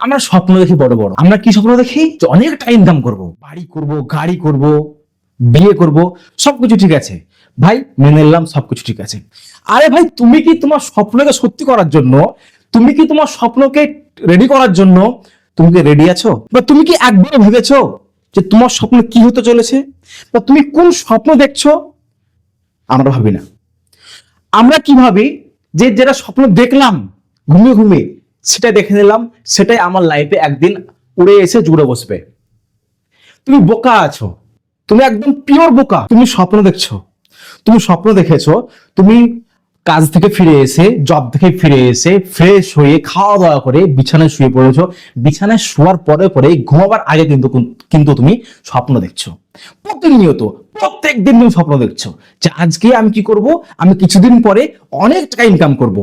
আমরা স্বপ্ন দেখি বড় বড়। আমরা কি স্বপ্ন দেখি? যে অনেকটা ইনকাম করব। বাড়ি করব, গাড়ি করব, বিয়ে করব, সবকিছু ঠিক আছে। ভাই, মেনে নিলাম, সবকিছু ঠিক আছে। আরে ভাই, তুমি কি তোমার স্বপ্নকে সত্যি করার জন্য, তুমি কি তোমার স্বপ্নকে রেডি করার জন্য, তুমি কি রেডি আছো? বা তুমি কি একবার ভেবেছো যে তোমার স্বপ্ন কি হতে চলেছে? বা তুমি কোন স্বপ্ন দেখছ? আমরা ভাবি না। আমরা কি ভাবি? যে যেটা স্বপ্ন দেখলাম, ঘুমিয়ে ঘুমিয়ে সেটা দেখে নিলাম, সেটাই আমার লাইফে একদিন উড়ে এসে জুড়ে বসবে। তুমি বোকা আছো। তুমি একদম পিওর বোকা। তুমি স্বপ্ন দেখছ। তুমি স্বপ্ন দেখেছ। তুমি কাজ থেকে ফিরে এসে জব থেকে ফিরে এসে ফ্রেশ হয়ে খাওয়া দাওয়া করে বিছানায় শুয়ে পড়েছো। বিছানায় শোয়ার পরে পরে ঘুমাবার আগে কিন্তু কিন্তু তুমি স্বপ্ন দেখছ। প্রতিনিয়ত প্রত্যেক দিন তুমি স্বপ্ন দেখছ যে আজকে আমি কি করব? আমি কিছুদিন পরে অনেক টাকা ইনকাম করব।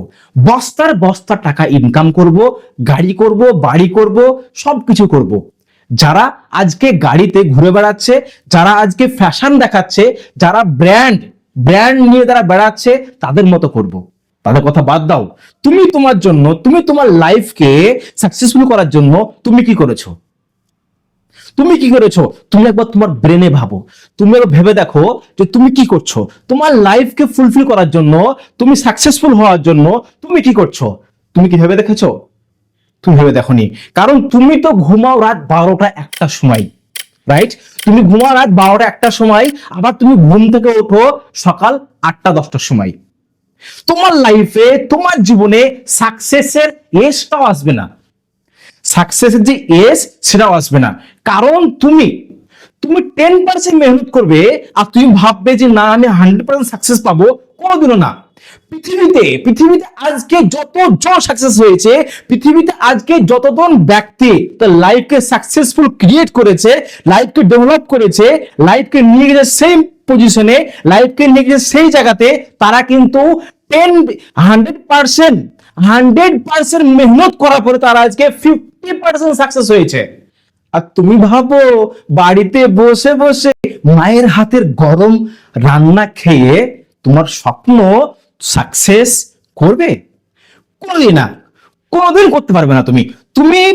বস্তার বস্তা টাকা ইনকাম করব, গাড়ি করব, বাড়ি করব, সবকিছু করব। যারা আজকে গাড়িতে ঘুরে বেড়াচ্ছে, যারা আজকে ফ্যাশন দেখাচ্ছে, যারা ব্র্যান্ড ব্র্যান্ড নিয়ে তারা বেড়াচ্ছে, তাদের মতো করব। তাদের কথা বাদ দাও। তুমি তোমার জন্য, তুমি তোমার লাইফকে সাকসেসফুল করার জন্য তুমি কি করেছ? তুমি কি করেছ? তুমি একবার তোমার ব্রেনে ভাবো। তুমি একবার ভেবে দেখো যে তুমি কি করছ? তোমার লাইফকে ফুলফিল করার জন্য, তুমি সাকসেসফুল হওয়ার জন্য তুমি কি করছ? তুমি কি ভেবে দেখেছ? তুমি ভেবে দেখোনি। কারণ তুমি তো ঘুমাও রাত বারোটা একটা সময়। রাইট তুমি ঘুমাও রাত বারোটা একটা সময়, আবার তুমি ঘুম থেকে ওঠো সকাল আটটা, দশটার সময়। তোমার লাইফে তোমার জীবনে সাকসেসের এসটাও আসবে না। সাকসেসের যে এস সেটাও আসবে না। কারণ তুমি তুমি টেন পার্সেন্ট মেহনত করবে, আর তুমি ভাববে যে না, আমি হান্ড্রেড পার্সেন্ট সাকসেস পাবো, কোনোদিনও না। পৃথিবীতে পৃথিবীতে আজকে যতজন সাকসেস হয়েছে, পৃথিবীতে আজকে যতজন ব্যক্তি তার লাইফকে সাকসেসফুল ক্রিয়েট করেছে লাইফকে ডেভেলপ করেছে লাইফকে নিয়ে গেছে সেম পজিশনে লাইফকে নিয়ে গেছে সেই জায়গাতে, তারা কিন্তু ten hundred percent hundred percent মেহনত করার পরে তারা আজকে ফিফটি পার্সেন্ট সাকসেস হয়েছে। আর তুমি ভাবো, বাড়িতে বসে বসে মায়ের হাতের গরম রান্না খেয়ে তোমার স্বপ্ন সাকসেস করবে? কোনোদিন না। কোনোদিন করতে পারবে না তুমি। তুমি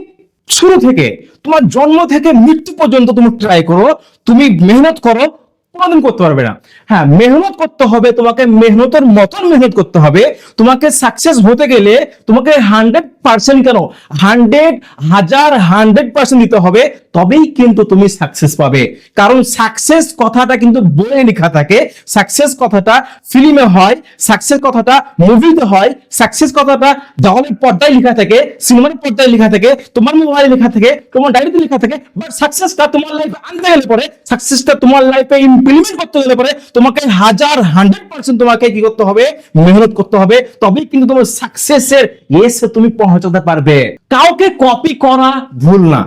শুরু থেকে, তোমার জন্ম থেকে মৃত্যু পর্যন্ত তুমি ট্রাই করো। তুমি মেহনত করো। কোনোদিন করতে পারবে না। হ্যাঁ মেহনত করতে হবে, তোমাকে মেহনতের মতন মেহনত করতে হবে। তোমাকে সাকসেস হতে গেলে তোমাকে হান্ড্রেড পার্সেন্ট কেন? হান্ড্রেড হাজার হান্ড্রেড পার্সেন্ট দিতে হবে, তবেই কিন্তু তুমি সাকসেস পাবে। কারণ সাকসেস কথাটা কিন্তু বইয়ে লেখা থাকে। সাকসেস কথাটা ফিল্মে হয় সাকসেস কথাটা মুভিতে হয় সাকসেস কথাটা দেওয়ালের পর্দায় লেখা থাকে সিনেমার পর্দায় লেখা থাকে, তোমার মোবাইলে লেখা থাকে, তোমার ডায়েরিতে লেখা থাকে বাট সাকসেসটা তোমার লাইফে আনতে গেলে পরে সাকসেসটা তোমার লাইফে ইমপ্লিমেন্ট করতে গেলে পরে তোমাকে হাজার হান্ড্রেড পার্সেন্ট তোমাকে কি করতে হবে? মেহনত করতে হবে। তবেই কিন্তু তোমার সাকসেসের এসে তুমি পৌঁছাতে পারবে। কাউকে কপি করা ভুল না।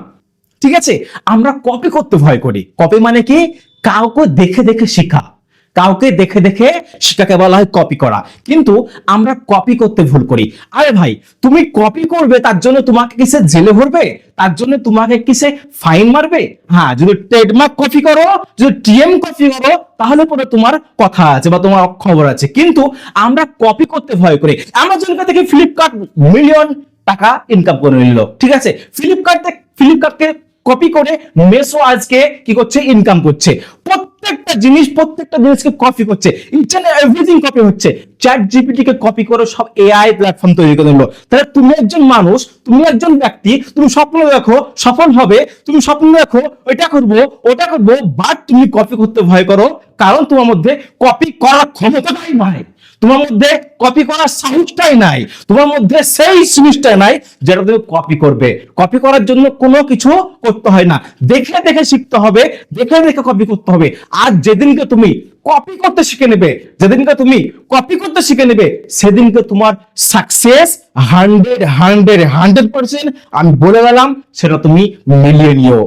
ঠিক আছে? আমরা কপি করতে ভয় করি। কপি মানে কি? কাউকে দেখে দেখে শেখা। কাউকে দেখে দেখে সেটাকে বলা হয় কপি করা। কিন্তু আমরা কপি করতে ভুল করি। আরে ভাই, তুমি কপি করবে, তার জন্য তোমাকে কিসে জেলে ভরবে? তার জন্য তোমাকে কিসে ফাইন মারবে? হ্যাঁ যদি ট্রেডমার্ক কপি করো, যদি টিএম কপি করো, তাহলে পরে তোমার কথা আছে বা তোমার খবর আছে। কিন্তু আমরা কপি করতে ভয় করি। আমাজন থেকে ফ্লিপকার্ট মিলিয়ন টাকা ইনকাম করে নিল, ঠিক আছে? ফ্লিপকার্ট ফ্লিপকার্টকে কপি করে মেসো আজকে কি করছে? ইনকাম করছে। জিনিস প্রত্যেকটা জিনিসকে কপি করছে। এন্ড এভরিথিং কপি হচ্ছে। চ্যাট জিপিটি কে কপি করে সব এআই প্ল্যাটফর্ম তৈরি করে দিল। তাহলে তুমি একজন মানুষ, তুমি একজন ব্যক্তি, তুমি স্বপ্ন দেখো, সফল হবে, তুমি স্বপ্ন দেখো, ওইটা করব, ওটা করব বাট তুমি কপি করতে ভয় করো, কারণ তোমার মধ্যে কপি করার ক্ষমতাটাই নাই। তোমার মধ্যে কপি করার সাহসটাই নাই। তোমার মধ্যে সেই জিনিসটাই নাই যেটা তুমি কপি করবে। কপি করার জন্য কোনো কিছু করতে হয় না। দেখে দেখে শিখতে হবে, দেখে দেখে কপি করতে হবে। আর যেদিনকে তুমি কপি করতে শিখে নেবে, যেদিনকে তুমি কপি করতে শিখে নেবে, সেদিনকে তোমার success hundred hundred hundred percent আমি বলে গেলাম, সেটা তুমি মিলিয়ে নিও।